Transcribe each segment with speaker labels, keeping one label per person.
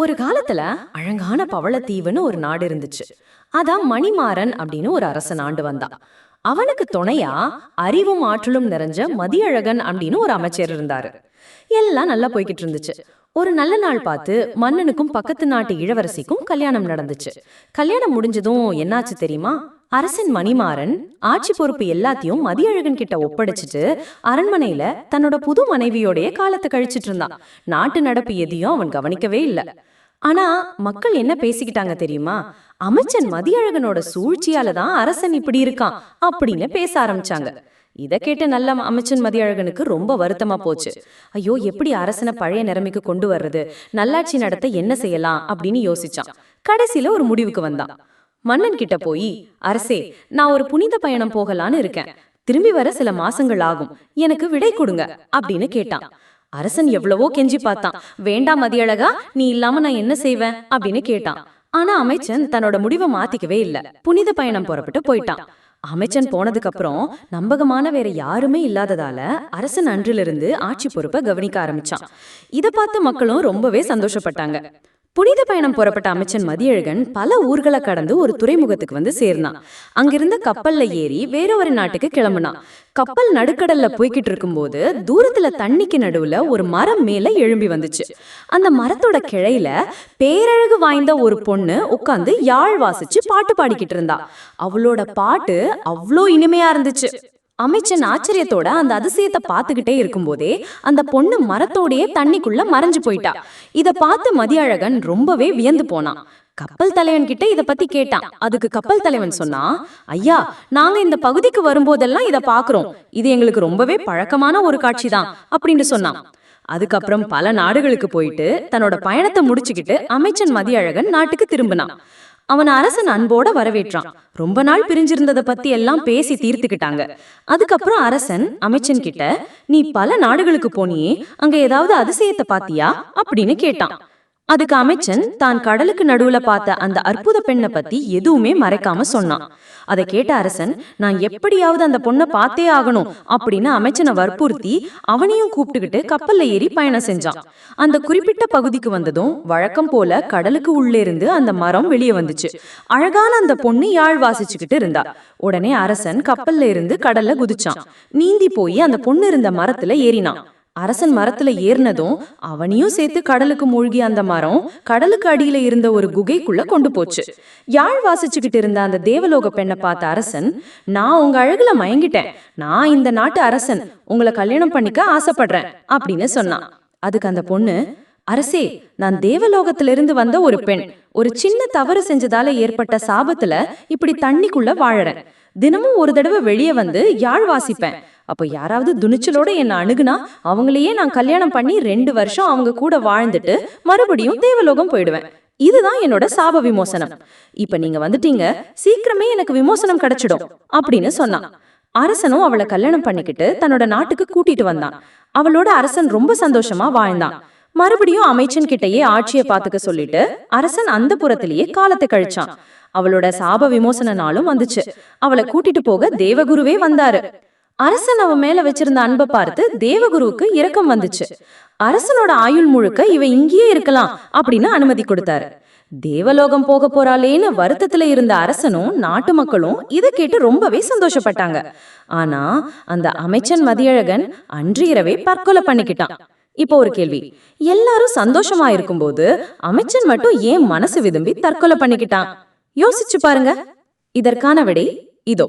Speaker 1: ஒரு காலத்துல அழகான பவளத்தீவுன்னு ஒரு நாடு இருந்துச்சு. அதான் மணிமாறன் அப்படின்னு ஒரு அரசன் ஆண்டு வந்தான். அவனுக்கு துணையா அறிவும் ஆற்றலும் நிறைஞ்ச மதியழகன் அப்படின்னு ஒரு அமைச்சர் இருந்தாரு. எல்லாம் நல்லா போய்கிட்டு இருந்துச்சு. ஒரு நல்ல நாள் பார்த்து மன்னனுக்கும் பக்கத்து நாட்டு இளவரசிக்கும் கல்யாணம் நடந்துச்சு. கல்யாணம் முடிஞ்சதும் என்னாச்சு தெரியுமா? அரசன் மணிமாறன் ஆட்சி பொறுப்பு எல்லாத்தையும் மதியழகன் கிட்ட ஒப்படைச்சிட்டு அரண்மனையில தன்னோட புது மனைவியோடைய காலத்தை கழிச்சிட்டு இருந்தான். நாட்டு நடப்பு எதையும் அவன் கவனிக்கவே இல்ல. ஆனா மக்கள் என்ன பேசிக்கிட்டாங்க தெரியுமா? அமைச்சன் மதியழகனோட சூழ்ச்சியால தான் அரசன் இப்படி இருக்கான் அப்படின்னு பேச ஆரம்பிச்சாங்க. இத கேட்ட நல்ல அமைச்சன் மதியழகனுக்கு ரொம்ப வருத்தமா போச்சு. ஐயோ எப்படி அரசனை பழைய நிலைமைக்கு கொண்டு வர்றது? நல்லாட்சி நடத்த என்ன செய்யலாம் அப்படின்னு யோசிச்சான். கடைசியில ஒரு முடிவுக்கு வந்தான். மன்னன் கிட்ட போய் அரசே நான் ஒரு புனித பயணம் போகலான்னு இருக்கேன். திரும்பி வர சில மாசங்கள் ஆகும். எனக்கு விடை கொடுங்க அப்படின்னு கேட்டான். அரசன் எவ்வளவோ கெஞ்சி பார்த்தான். வேண்டாம் மதியழகா நீ இல்லாம நான் என்ன செய்வேன்? அப்படின்னு கேட்டான். ஆனா அமைச்சன் தன்னோட முடிவை மாத்திக்கவே இல்ல. புனித பயணம் புறப்பட்டு போயிட்டான். அமைச்சன் போனதுக்கு அப்புறம் நம்பகமான வேற யாருமே இல்லாததால அரசன் அன்றிலிருந்து ஆட்சி பொறுப்பை கவனிக்க ஆரம்பிச்சான். இத பார்த்த மக்களும் ரொம்பவே சந்தோஷப்பட்டாங்க. புனித பயணம் புறப்பட்ட அமைச்சன் மதியழகன் பல ஊர்களை கடந்து ஒரு துறைமுகத்துக்கு வந்து சேர்ந்தான். அங்கிருந்த கப்பல்ல ஏறி வேற ஒரு நாட்டுக்கு கிளம்புனான். கப்பல் நடுக்கடல்ல போய்கிட்டு இருக்கும்போது தூரத்துல தண்ணிக்கு நடுவுல ஒரு மரம் மேல எழும்பி வந்துச்சு. அந்த மரத்தோட கிளையில பேரழகு வாய்ந்த ஒரு பொண்ணு உட்காந்து யாழ் வாசிச்சு பாட்டு பாடிக்கிட்டு இருந்தா. அவளோட பாட்டு அவ்வளோ இனிமையா இருந்துச்சு. அமைச்சன் ஆச்சரியத்தோட அந்த அதிசயத்தை பார்த்துக்கிட்டே இருக்கும்போதே அந்த பொண்ணு மரத்தோடயே தண்ணிக்குள்ள மறைஞ்சு போயிட்டா. இத பார்த்து மதியழகன் ரொம்பவே வியந்து போனான் கப்பல் தலைவன் கிட்ட இத பத்தி கேட்டான். அதுக்கு கப்பல் தலைவன் சொன்னா ஐயா நாங்க இந்த பகுதிக்கு வரும்போதெல்லாம் இத பாக்குறோம் இது எங்களுக்கு ரொம்பவே பழக்கமான ஒரு காட்சி தான் அப்படின்னு சொன்னான். அதுக்கப்புறம் பல நாடுகளுக்கு போயிட்டு தன்னோட பயணத்தை முடிச்சுக்கிட்டு அமைச்சன் மதியழகன் நாட்டுக்கு திரும்பினான். அவன் அரசன் அன்போட வரவேற்றான். ரொம்ப நாள் பிரிஞ்சிருந்ததை பத்தி எல்லாம் பேசி தீர்த்துக்கிட்டாங்க. அதுக்கப்புறம் அரசன் அமைச்சன் கிட்ட நீ பல நாடுகளுக்கு போனியே அங்க ஏதாவது அதிசயத்தை பாத்தியா? அப்படின்னு கேட்டான். அதுக்கு அமைச்சன் தான் கடலுக்கு நடுவுல பார்த்த அந்த அற்புத பெண்ணை பத்தி எதுவுமே மறைக்காம சொன்னான். அதை கேட்ட அரசன் நான் எப்படியாவது அந்த பொண்ணை பார்த்தே ஆகணும் அப்படின்னு அமைச்சனை வற்புறுத்தி அவனையும் கூப்பிட்டுக்கிட்டு கப்பல்ல ஏறி பயணம் செஞ்சான். அந்த குறிப்பிட்ட பகுதிக்கு வந்ததும் வழக்கம் போல கடலுக்கு உள்ளே இருந்து அந்த மரம் வெளியே வந்துச்சு. அழகான அந்த பொண்ணு யாழ் வாசிச்சுக்கிட்டு இருந்தா. உடனே அரசன் கப்பல்ல இருந்து கடல்ல குதிச்சான். நீந்தி போய் அந்த பொண்ணு இருந்த மரத்துல ஏறினான். அரசன் மரத்துல ஏறினதும் அவனையும் சேர்த்து கடலுக்கு மூழ்கி அந்த மரம் கடலுக்கு அடியில இருந்த ஒரு குகைக்குள்ள கொண்டு போச்சு. யாழ் வாசிச்சுக்கிட்டு இருந்த அந்த தேவலோக பெண்ணை பார்த்த அரசன் நான் உங்க அழகுல மயங்கிட்டேன். நான் இந்த நாட்டு அரசன். உங்களை கல்யாணம் பண்ணிக்க ஆசைப்படுறேன். அப்படின்னு சொன்னான். அதுக்கு அந்த பொண்ணு அரசே நான் தேவலோகத்திலிருந்து வந்த ஒரு பெண். ஒரு சின்ன தவறு செஞ்சதால ஏற்பட்ட சாபத்துல இப்படி தண்ணிக்குள்ள வாழறேன். தினமும் ஒரு தடவை வெளியே வந்து யாழ் வாசிப்பேன். அப்போ யாராவது துணிச்சலோட என்ன அணுகுனா அவங்களையே நான் கல்யாணம் பண்ணி ரெண்டு வருஷம் அவங்க கூட வாழ்ந்துட்டு மறுபடியும் தேவலோகம் போயிடுவேன். இதுதான் என்னோட சாப விமோசனம். இப்ப நீங்க வந்துட்டீங்க சீக்கிரமே எனக்கு விமோசனம் கிடைச்சிடும் அப்படின்னு சொன்னான். அரசனும் அவளை கல்யாணம் பண்ணிக்கிட்டு தன்னோட நாட்டுக்கு கூட்டிட்டு வந்தான். அவளோட அரசன் ரொம்ப சந்தோஷமா வாழ்ந்தான். மறுபடியும் அமைச்சன் கிட்டயே ஆட்சியை பாத்துக்க சொல்லிட்டு அரசன் அந்த புறத்திலேயே காலத்தை கழிச்சான். அவளோட சாப விமோசன நாளும் வந்துச்சு. அவளை கூட்டிட்டு போக தேவகுருவே வந்தாரு. அரசன் அவன் மேல வச்சிருந்த அன்பை பார்த்து தேவகுருவுக்கு இரக்கம் வந்துச்சு. அரசனோட ஆயுள் முழுக்க இவ இங்கேயே இருக்கலாம் அப்படின்னு அனுமதி கொடுத்தாரு. தேவலோகம் போக போறாளேன்னு வருத்தத்துல இருந்த அரசனும் நாட்டு மக்களும் இதை கேட்டு ரொம்பவே சந்தோஷப்பட்டாங்க. ஆனா அந்த அமைச்சன் மதியழகன் அன்று இரவே தற்கொலை பண்ணிக்கிட்டான். இப்போ ஒரு கேள்வி. எல்லாரும் சந்தோஷமா இருக்கும்போது அமைச்சன் மட்டும் ஏன் மனசு விரும்பி தற்கொலை பண்ணிக்கிட்டான்? யோசிச்சு பாருங்க. இதற்கான விடை இதோ.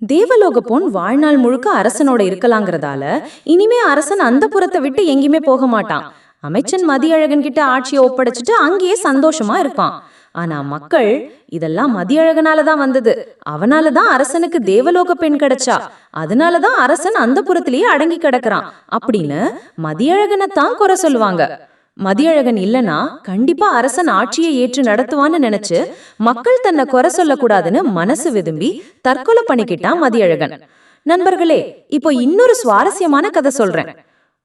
Speaker 1: தேவலோக பொன் வாழ்நாள் முழுக்க அரசனோட இருக்கலாங்கிறதால இனிமே அரசன் அந்த புறத்தை விட்டு எங்கேயுமே போக மாட்டான். அமைச்சன் மதியழகன் கிட்ட ஆட்சியை ஒப்படைச்சிட்டு அங்கேயே சந்தோஷமா இருப்பான். ஆனா மக்கள் இதெல்லாம் மதியழகனால தான் வந்தது. அவனால தான் அரசனுக்கு தேவலோக பெண் கிடைச்சா. அதனால தான் அரசன் அந்த புறத்திலேயே அடங்கி கிடக்குறான். அப்படின்னு மதியழகனை தான் குறை சொல்லுவாங்க. மதியழகன் இல்லனா கண்டிப்பா அரசன் ஆட்சியை ஏற்று நடத்துவான்னு நினைச்சு மக்கள் தன்னை குறை சொல்லக்கூடாதுன்னு மனசு விரும்பி தற்கொலை பண்ணிக்கிட்டான் மதியழகன். நண்பர்களே இப்போ இன்னொரு சுவாரஸ்யமான கதை சொல்றேன்.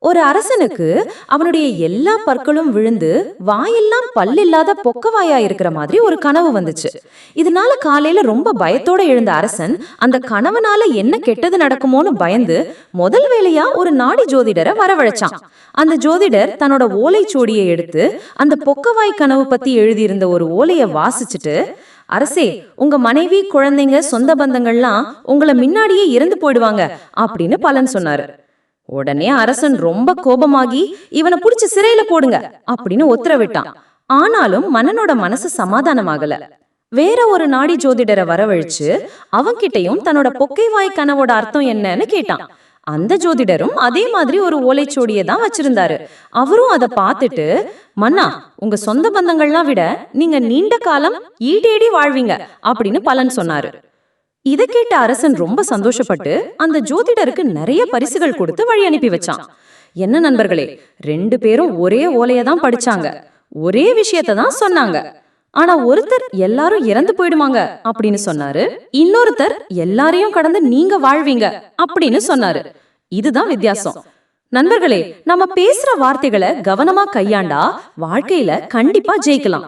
Speaker 1: ஒரு அரசனுக்கு அவனுடைய எல்லா பற்களும் விழுந்து வாயெல்லாம் பல்லில்லாத பொக்கவாயா இருக்கிற மாதிரி ஒரு கனவு வந்துச்சு. இதனால காலையில ரொம்ப பயத்தோட எழுந்த அரசன் அந்த கனவனால என்ன கெட்டது நடக்குமோன்னு பயந்து முதல் வேலையா ஒரு நாடி ஜோதிடரை வரவழைச்சான். அந்த ஜோதிடர் தன்னோட ஓலைச்சுவடியை எடுத்து அந்த பொக்கவாய் கனவு பத்தி எழுதியிருந்த ஒரு ஓலைய வாசிச்சுட்டு அரசே உங்க மனைவி குழந்தைங்க சொந்த பந்தங்கள்லாம் உங்களை முன்னாடியே இறந்து போயிடுவாங்க அப்படின்னு பலன் சொன்னாரு. உடனே அரசன் ரொம்ப கோபமாகி இவனை புடிச்சு சிறையில போடுங்க அப்படின்னு உத்தரவிட்டான். ஆனாலும் மன்னனோட மனசு சமாதானமாகல. வேற ஒரு நாடி ஜோதிடரை வரவழைச்சு அவன்கிட்டயும் தன்னோட பொக்கைவாய் கனவோட அர்த்தம் என்னன்னு கேட்டான். அந்த ஜோதிடரும் அதே மாதிரி ஒரு ஓலைச்சுவடியை தான் வச்சிருந்தாரு. அவரும் அதை பார்த்துட்டு மன்னா உங்க சொந்த பந்தங்கள்லாம் விட நீங்க நீண்ட காலம் ஈடேடி வாழ்வீங்க அப்படின்னு பலன் சொன்னாரு. இதை கேட்ட அரசன் ரொம்ப சந்தோஷப்பட்டு அந்த ஜோதிடருக்கு நிறைய பரிசுகள் கொடுத்து வழி அனுப்பி வச்சான். என்ன நண்பர்களே ரெண்டு பேரும் ஒரே ஓலைய தான் படிச்சாங்க. ஒரே விஷயத்தை தான் சொன்னாங்க. ஆனா ஒருத்தர் எல்லாரும் இறந்து போயிடுவாங்க அப்படின்னு சொன்னாரு. இன்னொருத்தர் எல்லாரையும் கடந்து நீங்க வாழ்வீங்க அப்படின்னு சொன்னாரு. இதுதான் வித்தியாசம். நண்பர்களே நம்ம பேசுற வார்த்தைகளை கவனமா கையாண்டா வாழ்க்கையில கண்டிப்பா ஜெயிக்கலாம்.